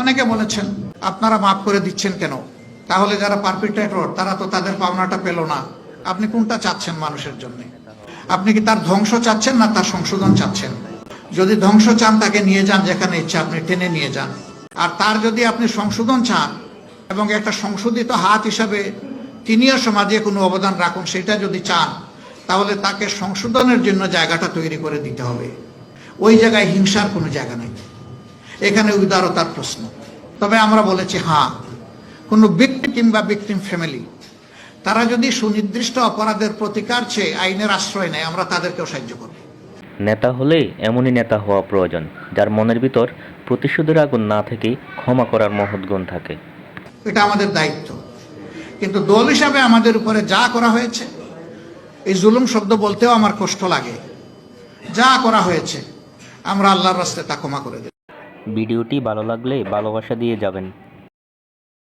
অনেকে বলেছেন, আপনারা মাফ করে দিচ্ছেন কেন? তাহলে যারা পারপিট্রেটর তারা তো তাদের পাওনাটা পেল না। আপনি কোনটা চাচ্ছেন মানুষের জন্য? আপনি কি তার ধ্বংস চাচ্ছেন না তার সংশোধন চাচ্ছেন? যদি ধ্বংস চান, তাকে নিয়ে যান যেখানে ইচ্ছা, আপনি টেনে নিয়ে যান। আর তার যদি আপনি সংশোধন চান এবং একটা সংশোধিত হাত হিসাবে তিনিও সমাজে কোনো অবদান রাখুন, সেটা যদি চান, তাহলে তাকে সংশোধনের জন্য জায়গাটা তৈরি করে দিতে হবে। ওই জায়গায় হিংসার কোনো জায়গা নেই। এখানে উদারতার প্রশ্ন। তবে আমরা বলেছি হ্যাঁ কোনো ব্যক্তি কিংবা ব্যক্তিম ফ্যামিলি তারা যদি সুনির্দিষ্ট অপরাধের প্রতিকার চেয়ে আইনের আশ্রয় নেয় আমরা তাদেরকেও সাহায্য করব। নেতা হলে এমনই নেতা হওয়া প্রয়োজন যার মনের ভিতর প্রতিশোধের আগুন না থেকেই ক্ষমা করার মহৎ গুণ থাকে। এটা আমাদের দায়িত্ব। কিন্তু দল হিসাবে আমাদের উপরে যা করা হয়েছে এই জুলুম শব্দ বলতেও আমার কষ্ট লাগে। যা করা হয়েছে আমরা আল্লাহর রাস্তায় তা ক্ষমা করে দেব। ভিডিওটি ভালো লাগলে ভালোবাসা দিয়ে যাবেন।